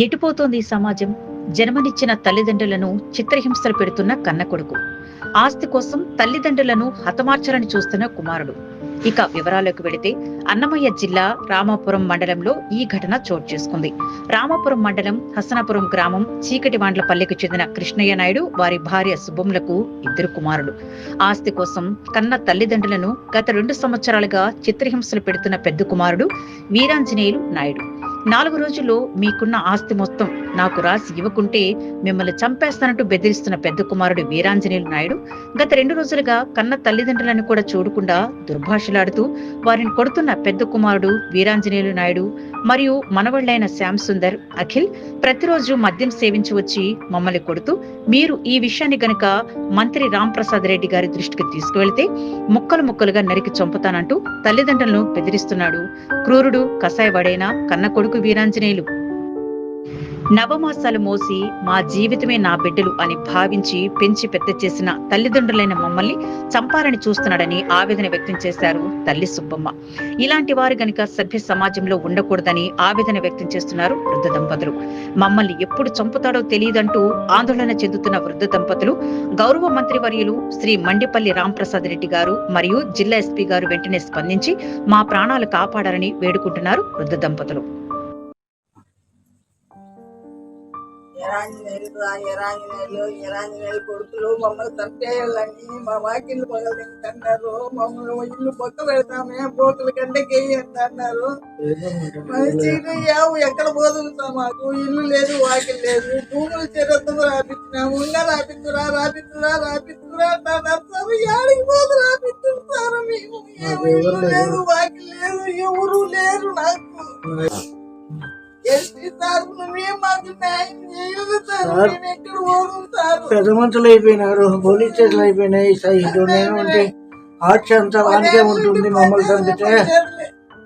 ఎటుపోతోంది సమాజం? జన్మనిచ్చిన తల్లిదండ్రులను చిత్రహింసలు పెడుతున్న కన్న కొడుకు. ఆస్తి కోసం తల్లిదండ్రులను హతమార్చాలని చూస్తున్న కుమారుడు. ఇక వివరాలకు వెళితే అన్నమయ్య జిల్లా రామాపురం మండలంలో ఈ ఘటన చోటు చేసుకుంది. రామాపురం మండలం హసనాపురం గ్రామం చీకటి చీకటివాండ్లపల్లికి చెందిన కృష్ణయ్య నాయుడు వారి భార్య శుభములకు ఇద్దరు కుమారులు. ఆస్తి కోసం కన్న తల్లిదండ్రులను గత రెండు సంవత్సరాలుగా చిత్రహింసలు పెడుతున్న పెద్ద కుమారుడు వీరాంజనేయులు నాయుడు. నాలుగు రోజుల్లో మీకున్న ఆస్తి మొత్తం నాకు రాసి ఇవ్వకుంటే మిమ్మల్ని చంపేస్తానంటూ బెదిరిస్తున్న పెద్ద కుమారుడు వీరాంజనేయులు నాయుడు గత రెండు రోజులుగా కన్న తల్లిదండ్రులను కూడా చూడకుండా దుర్భాషలాడుతూ వారిని కొడుతున్న పెద్ద కుమారుడు వీరాంజనేయులు నాయుడు మరియు మనవళ్ళైన శ్యామ్ సుందర్ అఖిల్ ప్రతిరోజు మద్యం సేవించి వచ్చి మమ్మల్ని కొడుతూ మీరు ఈ విషయాన్ని గనుక మంత్రి రామ్ ప్రసాద్ రెడ్డి గారి దృష్టికి తీసుకువెళ్తే ముక్కలు ముక్కలుగా నరికి చంపుతానంటూ తల్లిదండ్రులను బెదిరిస్తున్నాడు. క్రూరుడు కసాయవాడైన కన్న కొడుకు వీరాంజనేయులు. నవమాసాలు మోసి మా జీవితమే నా బిడ్డలు అని భావించి పెంచి పెద్ద చేసిన తల్లిదండ్రులైన మమ్మల్ని చంపాలని చూస్తున్నాడని ఆవేదన వ్యక్తం చేశారు తల్లి సుబ్బమ్మ. ఇలాంటి వారు గనుక సభ్య సమాజంలో ఉండకూడదని ఆవేదన వ్యక్తం చేస్తున్నారు వృద్ధ దంపతులు. మమ్మల్ని ఎప్పుడు చంపుతాడో తెలియదంటూ ఆందోళన చెందుతున్న వృద్ధ దంపతులు గౌరవ మంత్రి వర్యులు శ్రీ మండిపల్లి రాంప్రసాద్ రెడ్డి గారు మరియు జిల్లా ఎస్పీ గారు వెంటనే స్పందించి మా ప్రాణాలు కాపాడాలని వేడుకుంటున్నారు వృద్ధ దంపతులు. ఎరాంజనేయులు ఆ ఎరాంజనేయులు ఎరాంజనేయులు కొడుకులు మమ్మల్ని తప్పేయాలని మా వాకిళ్ళు పగలు అన్నారు మమ్మల్ని ఇల్లు పక్క పెడతామే బోకుల కంటే గెయ్యండి అన్నారు మంచిగా యావు ఎక్కడ పోదులుతా మాకు? ఇల్లు లేదు వాకిల్ లేదు. భూములు చేరొద్దు రాపించినాము ఇంకా రాపిస్తురా రాపిస్తురా రాపిస్తురా అంటారు. సార్ యాడికి పోదు రాపిస్తున్నారు మేము. ఇల్లు లేదు వాకిల్ లేదు ఎవరు లేరు నాకు. పెద్ద మనుషులు అయిపోయినారు పోలీస్ స్టేషన్ అయిపోయినాయి సైడ్ నేను ఉంటే ఆర్చ్ అంతా వానికే ఉంటుంది మమ్మల్ని చంపితే.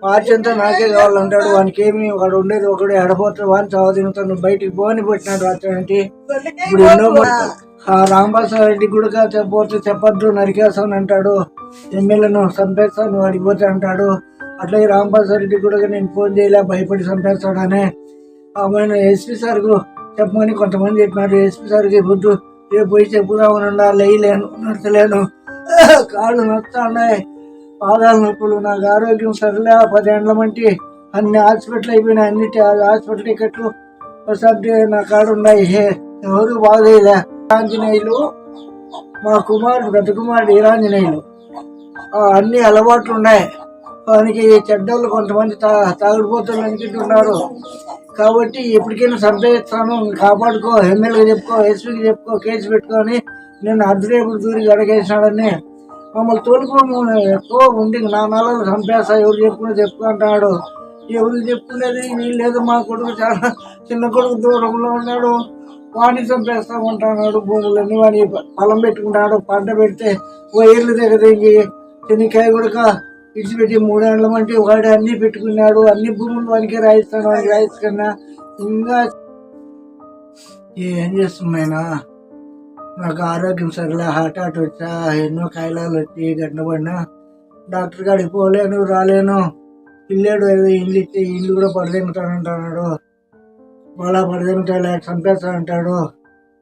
ఆర్చ్ అంతా నాకే కావాలంటాడు వానికి ఏమి వాడు ఉండేది ఒకడు ఎడపోతే వాని చదువుతాను బయటికి పోని పెట్టినాడు రాత్రి ఇప్పుడు ఎన్నో రాంబాసారెడ్డి రెడ్డి కూడా చెప్పబోతే చెప్పొద్దు నరికేస్తాను అంటాడు. ఎమ్మెల్యేను చంపేస్తాను అడిగిపోతే అంటాడు. అట్లాగే రాంబాసారెడ్డి రెడ్డి కూడా నేను ఫోన్ చేయలే భయపడి చంపేస్తాడనే ఆమెను ఎస్పీ సార్కు చెప్పమని కొంతమంది చెప్పినారు. ఎస్పీ సార్కి పొద్దు రేపు పోయి చెప్పుదామనున్నా లేయలేను నడతలేను కాళ్ళు నొస్తున్నాయి పాదాల నొప్పులు నాకు ఆరోగ్యం సరిలే పదేండ్ల మంటి అన్ని హాస్పిటల్ అయిపోయినాయి. అన్ని హాస్పిటల్ టికెట్లు ఒకసారి నా కాడ ఉన్నాయి. హే, ఎవరు బాగలేదా ఆంజనేయులు మా కుమారుడు పెద్ద కుమారుడు ఈరాంజనేయులు అన్ని అలవాట్లు ఉన్నాయి వానికి చెడ్డోళ్ళు కొంతమంది తా తాగుడుపోతులు అనుకుంటున్నారు కాబట్టి ఎప్పటికైనా సంపేస్తాను. కాపాడుకో ఎమ్మెల్యేకి చెప్పుకో ఎస్పీకి చెప్పుకో కేసు పెట్టుకొని నేను అర్ధరేపుడు దూరికి అడగేసినాడని మమ్మల్ని తోలుకోము ఎక్కువ ఉండి నా నాలుగు చంపేస్తా ఎవరు చెప్పుకుని చెప్పుకుంటున్నాడు ఎవరికి చెప్పుకునేది వీళ్ళు లేదు మా కొడుకు చాలా చిన్న కొడుకు దూరంలో ఉన్నాడు. వాడిని ఉంటాడు భూములన్నీ. వాడిని పొలం పెట్టుకుంటాడు పంట పెడితే వైర్లు దగ్గరికి శనికాయ కొడుక ఇడిచిపెట్టి మూడేళ్ళ అంటే వాడు అన్ని పెట్టుకున్నాడు అన్ని భూములు వానికి రాయిస్తాను వానికి రాయిస్తున్నా. ఇంకా ఏం చేస్తున్నాయినా నాకు ఆరోగ్యం సరిలే హార్ట్ అటాక్ వచ్చా ఎన్నో కాయలాలు వచ్చి గడ్డపడినా డాక్టర్ కాడికి పోలేను రాలేను. పిల్లాడు ఏదో ఇల్లు ఇచ్చి ఇల్లు కూడా పడదెంగుతానంటున్నాడు మళ్ళా పడదెంగుతా చంపేస్తానంటాడు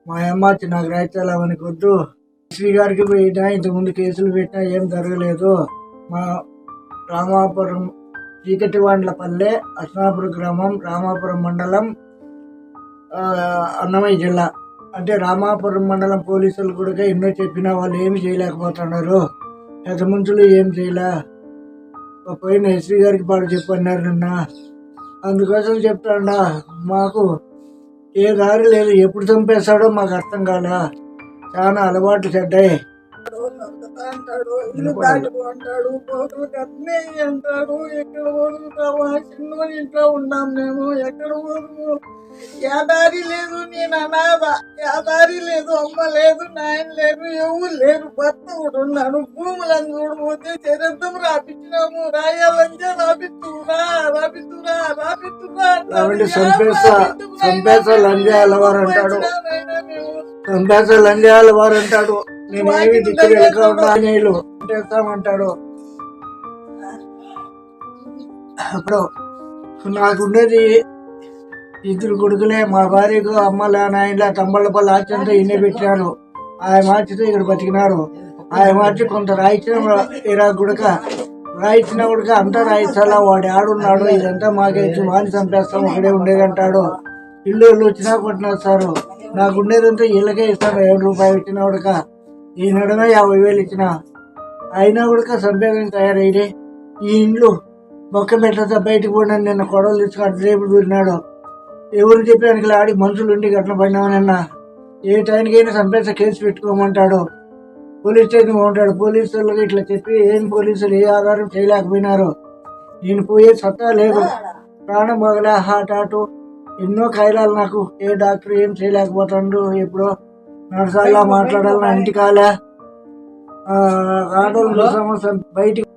మా అమ్మ వచ్చి నాకు రాయితాలు అవనికి వద్దు. శ్రీ గారికి పోయినా ఇంతకుముందు కేసులు పెట్టినా ఏం జరగలేదు. మా రామాపురం చీకటివాండ్లపల్లె అస్నాపురం గ్రామం రామాపురం మండలం అన్నమయ్య జిల్లా. అంటే రామాపురం మండలం పోలీసులు కూడా ఎన్నో చెప్పినా వాళ్ళు ఏమి చేయలేకపోతున్నారు. పెద్ద ఏం చేయలే. ఒక పోయిన ఎస్పీ గారికి పాడు చెప్పన్నారు నిన్న. అందుకోసం చెప్తాడా మాకు ఏ దారి లేదు ఎప్పుడు చంపేస్తాడో మాకు అర్థం కాలే. చాలా అలవాట్లు చెడ్డాయి. అంటాడు ఇల్లు దాటుకో అంటాడు పోతులు కట్నే అంటాడు ఎక్కడ వదులుతావా చిన్న ఇంట్లో ఉన్నాం మేము ఎక్కడ వదులు యాదారి లేదు నేను అనాథ యాదారి లేదు అమ్మ లేదు నాయన లేదు ఎవరు లేరు భర్త కూడా ఉన్నాడు భూములను చూడబోతే చరిత్రం రాపించినాము రాయాలంటే రాపిస్తురా రాపిస్తురా రాపిస్తురా కాబట్టి చంపేస్తా చంపేస్తా లంజా అలవారు అంటాడు. చంపేస్తా లంజా అలవారు అంటాడు. నేనేమి దిక్కు వెళ్ళకుండా నీళ్ళు చేస్తామంటాడు అప్పుడు నాకుండేది ఇద్దరు కొడుకులే మా భార్యకు అమ్మల నాయనల తమ్మళ్ళపల్లి ఆచంతా ఇన్నే పెట్టినారు. ఆయన మార్చితో ఇక్కడ బతికినారు. ఆయన మార్చి కొంత రాయించిన ఇరా గుడక రాయించిన గుడక అంతా రాయించాలా వాడు ఆడున్నాడు ఇదంతా మాకే ఇచ్చి వాని చంపేస్తాం ఒకడే ఉండేదంటాడు ఇల్లు ఇల్లు వచ్చినా కొట్టినారు సారు. నాకు ఉండేదంతా ఇళ్ళకే ఇస్తాను ఏడు రూపాయలు ఇచ్చిన ఉడక ఈ యాభై వేలు ఇచ్చిన. అయినా కూడా సంపేదం తయారయ్యి ఈ ఇండ్లు బొక్క మెట్లతో బయటకు పోయినా నిన్న కొడవలు తీసుకుని రేపు దూరినాడు ఎవరు చెప్పడానికి ఆడి మనుషులు ఉండి గట్ల పడినామనన్న ఏ టైంకైనా సంపేత కేసు పెట్టుకోమంటాడు. పోలీస్ స్టేషన్ ఉంటాడు పోలీసులకు ఇట్లా చెప్పి ఏం పోలీసులు ఏ ఆధారం చేయలేకపోయినారు. నేను పోయే సత్తా లేదు. ప్రాణం మొగలే. హార్ట్ అటు ఎన్నో కాయలాలు నాకు. ఏ డాక్టర్ ఏం చేయలేకపోతాడు ఎప్పుడో. నడసాలా మాట్లాడాలి నా ఇంటి కాలే ఆడవాళ్ళు సమస్య బయటికి